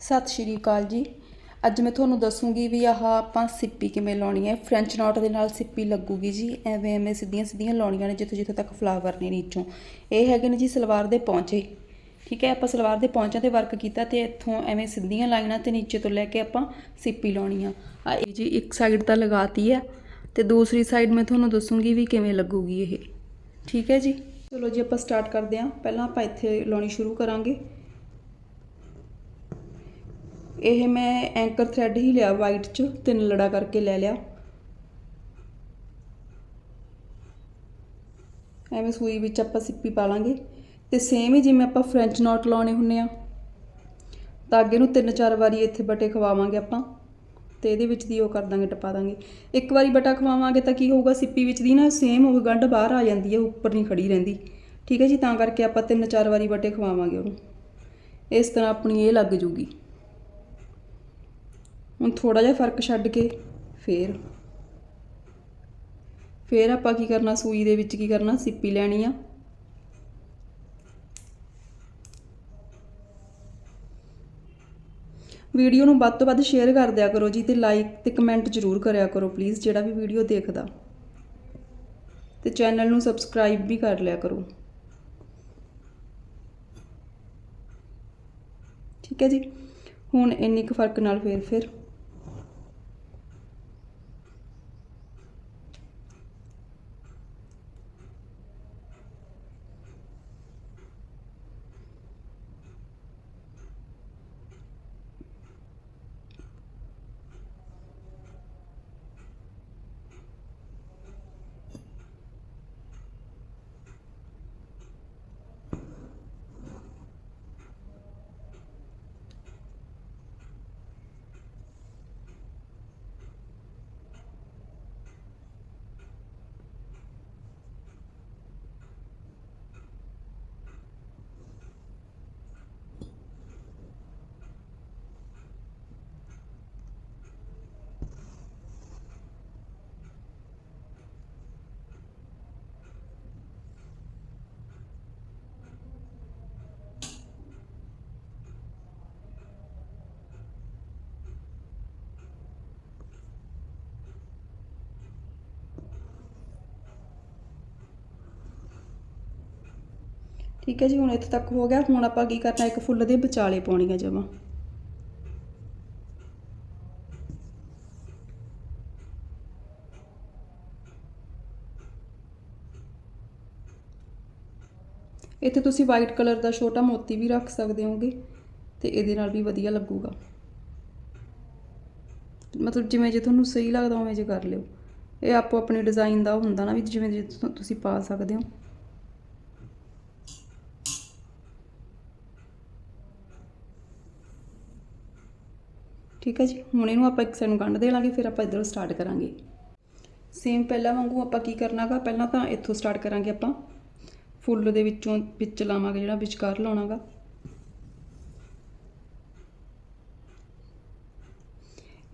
ਸਤਿ ਸ਼੍ਰੀ ਅਕਾਲ ਜੀ। ਅੱਜ ਮੈਂ ਤੁਹਾਨੂੰ ਦੱਸੂਗੀ ਵੀ ਆਹ ਆਪਾਂ ਸਿੱਪੀ ਕਿਵੇਂ ਲਾਉਣੀ ਹੈ। ਫ੍ਰੈਂਚ ਨੋਟ ਦੇ ਨਾਲ ਸਿੱਪੀ ਲੱਗੂਗੀ ਜੀ। ਐਵੇਂ ਐਵੇਂ ਸਿੱਧੀਆਂ ਸਿੱਧੀਆਂ ਲਾਉਣੀਆਂ ਨੇ ਜਿੱਥੋਂ ਜਿੱਥੋਂ ਤੱਕ ਫਲਾਵਰ ਨੇ ਨੀਚੋਂ। ਇਹ ਹੈਗੇ ਨੇ ਜੀ ਸਲਵਾਰ ਦੇ ਪੌਂਚੇ। ਠੀਕ ਹੈ, ਆਪਾਂ ਸਲਵਾਰ ਦੇ ਪੌਂਚਿਆਂ ਤੇ ਵਰਕ ਕੀਤਾ ਤੇ ਇੱਥੋਂ ਐਵੇਂ ਸਿੱਧੀਆਂ ਲਾਈਨਾਂ ਤੇ ਨੀਚੇ ਤੋਂ ਲੈ ਕੇ ਆਪਾਂ ਸਿੱਪੀ ਲਾਉਣੀ ਆ। ਆ ਇਹ ਜੀ ਇੱਕ ਸਾਈਡ ਤਾਂ ਲਗਾਤੀ ਹੈ ਤੇ ਦੂਸਰੀ ਸਾਈਡ ਮੈਂ ਤੁਹਾਨੂੰ ਦੱਸੂਗੀ ਵੀ ਕਿਵੇਂ ਲੱਗੂਗੀ ਇਹ। ਠੀਕ ਹੈ ਜੀ। ਚਲੋ ਜੀ ਆਪਾਂ ਸਟਾਰਟ ਕਰਦੇ ਹਾਂ। ਪਹਿਲਾਂ ਆਪਾਂ ਇੱਥੇ ਲਾਉਣੀ ਸ਼ੁਰੂ ਕਰਾਂਗੇ। ਇਹ ਮੈਂ ਐਂਕਰ ਥਰੈਡ ਹੀ ਲਿਆ ਵਾਈਟ ਚ, ਤਿੰਨ ਲੜਾ ਕਰਕੇ ਲੈ ਲਿਆ। ਐਵੇਂ ਸੂਈ ਵਿੱਚ ਆਪਾਂ ਸਿੱਪੀ ਪਾ ਲਾਂਗੇ। ਤੇ ਸੇਮ ਹੀ ਜਿਵੇਂ ਆਪਾਂ ਫ੍ਰੈਂਚ ਨੋਟ ਲਾਉਣੇ ਹੁੰਨੇ ਆ। ਧਾਗੇ ਨੂੰ ਤਿੰਨ ਚਾਰ ਵਾਰੀ ਇੱਥੇ ਬਟੇ ਖਵਾਵਾਂਗੇ ਆਪਾਂ। ਤੇ ਇਹਦੇ ਵਿੱਚ ਦੀ ਉਹ ਕਰ ਦਾਂਗੇ, ਟਪਾ ਦਾਂਗੇ। ਇੱਕ ਵਾਰੀ ਬਟਾ ਖਵਾਵਾਂਗੇ ਤਾਂ ਕੀ ਹੋਊਗਾ, ਸਿੱਪੀ ਵਿੱਚ ਦੀ ਨਾ ਸੇਮ ਉਹ ਗੰਢ ਬਾਹਰ ਆ ਜਾਂਦੀ ਹੈ ਉੱਪਰ ਨਹੀਂ ਖੜੀ ਰਹਿੰਦੀ। ਠੀਕ ਹੈ ਜੀ? ਤਾਂ ਕਰਕੇ ਆਪਾਂ ਤਿੰਨ ਚਾਰ ਵਾਰੀ ਬਟੇ ਖਵਾਵਾਂਗੇ ਉਹਨੂੰ। ਇਸ ਤਰ੍ਹਾਂ ਆਪਣੀ ਇਹ ਲੱਗ ਜੂਗੀ। ਹੁਣ ਥੋੜਾ ਜਿਹਾ ਫ਼ਰਕ ਛੱਡ ਕੇ ਫੇਰ। ਫੇਰ ਆਪਾਂ ਕੀ ਕਰਨਾ, ਸੂਈ ਦੇ ਵਿੱਚ ਕੀ ਕਰਨਾ, ਸਿੱਪੀ ਲੈਣੀ ਆ। ਵੀਡੀਓ ਨੂੰ ਵੱਧ ਤੋਂ ਵੱਧ ਸ਼ੇਅਰ ਕਰ ਦਿਆ ਕਰੋ ਜੀ ਤੇ ਲਾਈਕ ਤੇ ਕਮੈਂਟ ਜ਼ਰੂਰ ਕਰਿਆ ਕਰੋ ਪਲੀਜ਼ ਜਿਹੜਾ ਵੀ ਵੀਡੀਓ ਦੇਖਦਾ। ਤੇ ਚੈਨਲ ਨੂੰ ਸਬਸਕ੍ਰਾਈਬ ਵੀ ਕਰ ਲਿਆ ਕਰੋ। ਠੀਕ ਹੈ ਜੀ? ਹੁਣ ਇੰਨੀ ਕੁ ਫ਼ਰਕ ਨਾਲ ਫੇਰ ਫਿਰ ਠੀਕ ਹੈ ਜੀ, ਹੁਣ ਇੱਥੇ ਤੱਕ ਹੋ ਗਿਆ। ਹੁਣ ਆਪਾਂ ਕੀ ਕਰਨਾ, ਇੱਕ ਫੁੱਲ ਦੇ ਵਿਚਾਲੇ ਪਾਉਣੀ ਹੈ ਜਮਾ। ਇੱਥੇ ਤੁਸੀਂ ਵਾਈਟ ਕਲਰ ਦਾ ਛੋਟਾ ਮੋਤੀ ਵੀ ਰੱਖ ਸਕਦੇ ਹੋਗੇ ਤੇ ਇਹਦੇ ਨਾਲ ਵੀ ਵਧੀਆ ਲੱਗੂਗਾ। ਮਤਲਬ ਜਿਵੇਂ ਜੇ ਤੁਹਾਨੂੰ ਸਹੀ ਲੱਗਦਾ, ਉਵੇਂ ਜੇ ਕਰ ਲਿਓ। ਇਹ ਆਪੋ ਆਪਣੇ ਡਿਜ਼ਾਈਨ ਦਾ ਹੁੰਦਾ ਨਾ ਵੀ ਜਿਵੇਂ ਜੇ ਤੁਸੀਂ ਪਾ ਸਕਦੇ ਹੋ। ਠੀਕ ਹੈ ਜੀ? ਹੁਣ ਇਹਨੂੰ ਆਪਾਂ ਇੱਕ ਸਾਈਡ ਨੂੰ ਗੰਢ ਦੇ ਲਾਂਗੇ, ਫਿਰ ਆਪਾਂ ਇਧਰੋਂ ਸਟਾਰਟ ਕਰਾਂਗੇ। ਸੇਮ ਪਹਿਲਾਂ ਵਾਂਗੂ ਆਪਾਂ ਕੀ ਕਰਨਾਗਾ ਪਹਿਲਾਂ ਤਾਂ ਇੱਥੋਂ ਸਟਾਰਟ ਕਰਾਂਗੇ ਆਪਾਂ। ਫੁੱਲ ਦੇ ਵਿੱਚੋਂ ਵਿੱਚ ਲਾਵਾਂਗੇ ਜਿਹੜਾ ਵਿਚਕਾਰ ਲਾਉਣਾਗਾ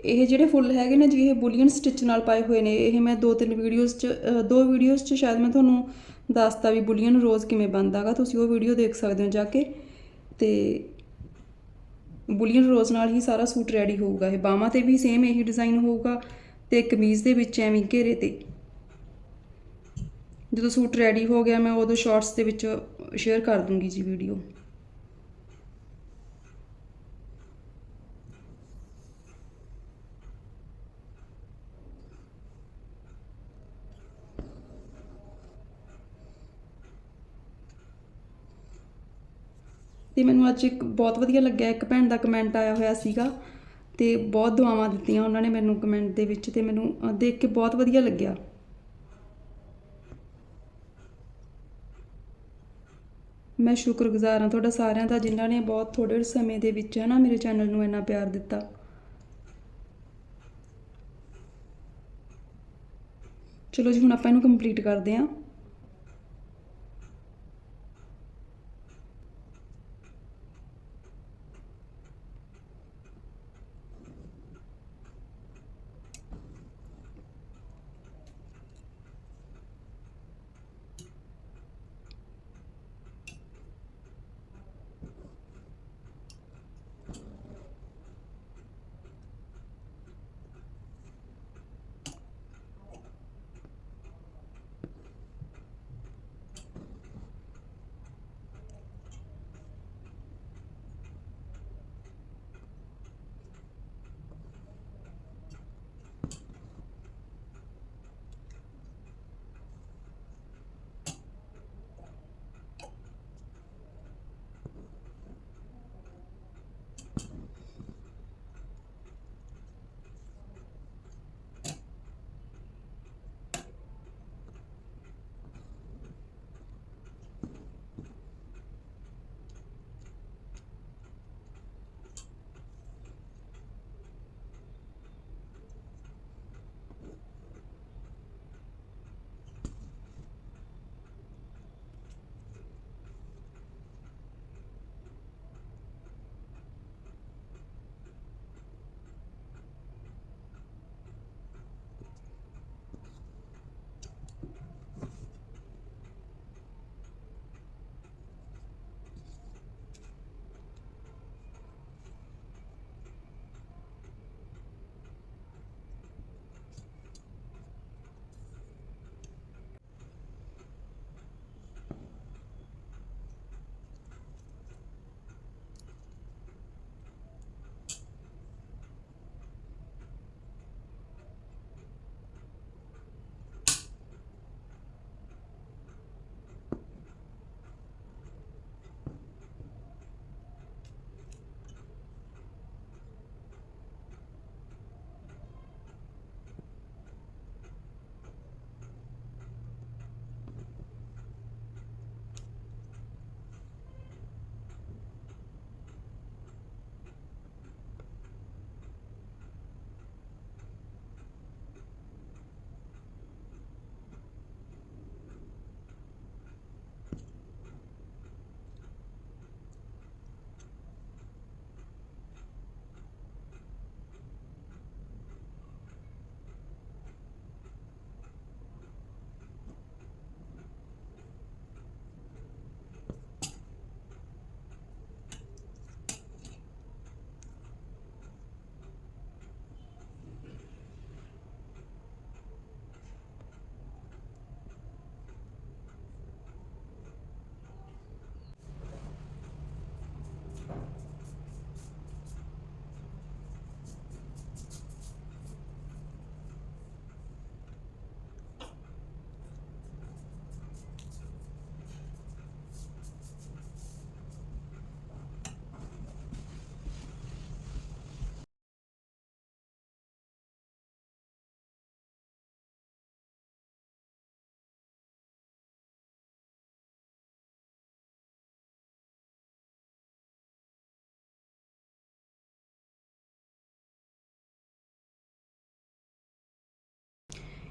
ਇਹ ਜਿਹੜੇ ਫੁੱਲ ਹੈਗੇ ਨੇ ਜੀ, ਇਹ ਬੁਲੀਅਨ ਸਟਿਚ ਨਾਲ ਪਾਏ ਹੋਏ ਨੇ। ਇਹ ਮੈਂ ਦੋ ਤਿੰਨ ਵੀਡੀਓਜ਼ 'ਚ ਦੋ ਵੀਡੀਓਜ਼ 'ਚ ਸ਼ਾਇਦ ਮੈਂ ਤੁਹਾਨੂੰ ਦੱਸਤਾ ਵੀ ਬੁਲੀਅਨ ਰੋਜ਼ ਕਿਵੇਂ ਬਣਦਾਗਾ ਤੁਸੀਂ ਉਹ ਵੀਡੀਓ ਦੇਖ ਸਕਦੇ ਹੋ ਜਾ ਕੇ। ਤੇ ਬੁਲੀਅਨ ਰੋਜ਼ ਨਾਲ ਹੀ ਸਾਰਾ ਸੂਟ ਰੈਡੀ ਹੋਊਗਾ। ਇਹ ਬਾਹਾਂ ਤੇ ਵੀ ਸੇਮ ਇਹੀ ਡਿਜ਼ਾਈਨ ਹੋਊਗਾ ਤੇ ਕਮੀਜ਼ ਦੇ ਵਿੱਚ ਐਵੇਂ ਘੇਰੇ ਤੇ। ਜਦੋਂ ਸੂਟ ਰੈਡੀ ਹੋ ਗਿਆ, ਮੈਂ ਉਦੋਂ ਸ਼ਾਰਟਸ ਦੇ ਵਿੱਚ ਸ਼ੇਅਰ ਕਰ ਦੂੰਗੀ ਜੀ ਵੀਡੀਓ ਤੇ ਮੈਨੂੰ ਅੱਜ ਇੱਕ ਬਹੁਤ ਵਧੀਆ ਲੱਗਿਆ, ਇੱਕ ਭੈਣ ਦਾ ਕਮੈਂਟ ਆਇਆ ਹੋਇਆ ਸੀਗਾ ਤੇ ਬਹੁਤ ਦੁਆਵਾਂ ਦਿੱਤੀਆਂ ਉਹਨਾਂ ਨੇ ਮੈਨੂੰ ਕਮੈਂਟ ਦੇ ਵਿੱਚ ਤੇ ਮੈਨੂੰ ਦੇਖ ਕੇ ਬਹੁਤ ਵਧੀਆ ਲੱਗਿਆ। ਮੈਂ ਸ਼ੁਕਰਗੁਜ਼ਾਰ ਹਾਂ ਤੁਹਾਡਾ ਸਾਰਿਆਂ ਦਾ ਜਿਨ੍ਹਾਂ ਨੇ ਬਹੁਤ ਥੋੜੇ ਸਮੇਂ ਦੇ ਵਿੱਚ ਹੈ ਨਾ ਮੇਰੇ ਚੈਨਲ ਨੂੰ ਇੰਨਾ ਪਿਆਰ ਦਿੱਤਾ। ਚਲੋ ਜੀ, ਹੁਣ ਆਪਾਂ ਇਹਨੂੰ ਕੰਪਲੀਟ ਕਰਦੇ ਹਾਂ।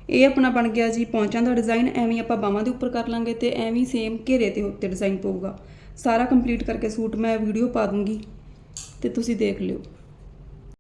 ਇਹ ਆਪਣਾ ਬਣ ਗਿਆ ਜੀ, ਪੌਂਚਾਂ ਦਾ ਡਿਜ਼ਾਈਨ ਐਵੇਂ ਆਪਾਂ ਬਾਹਾਂ ਦੇ ਉੱਪਰ ਕਰ ਲਾਂਗੇ ਤੇ ਐਵੇਂ ਸੇਮ ਘੇਰੇ ਦੇ ਉੱਤੇ ਡਿਜ਼ਾਈਨ ਪਊਗਾ। ਸਾਰਾ ਕੰਪਲੀਟ ਕਰਕੇ ਸੂਟ ਮੈਂ ਵੀਡੀਓ ਪਾ ਦੂੰਗੀ ਤੇ ਤੁਸੀਂ ਦੇਖ ਲਿਓ।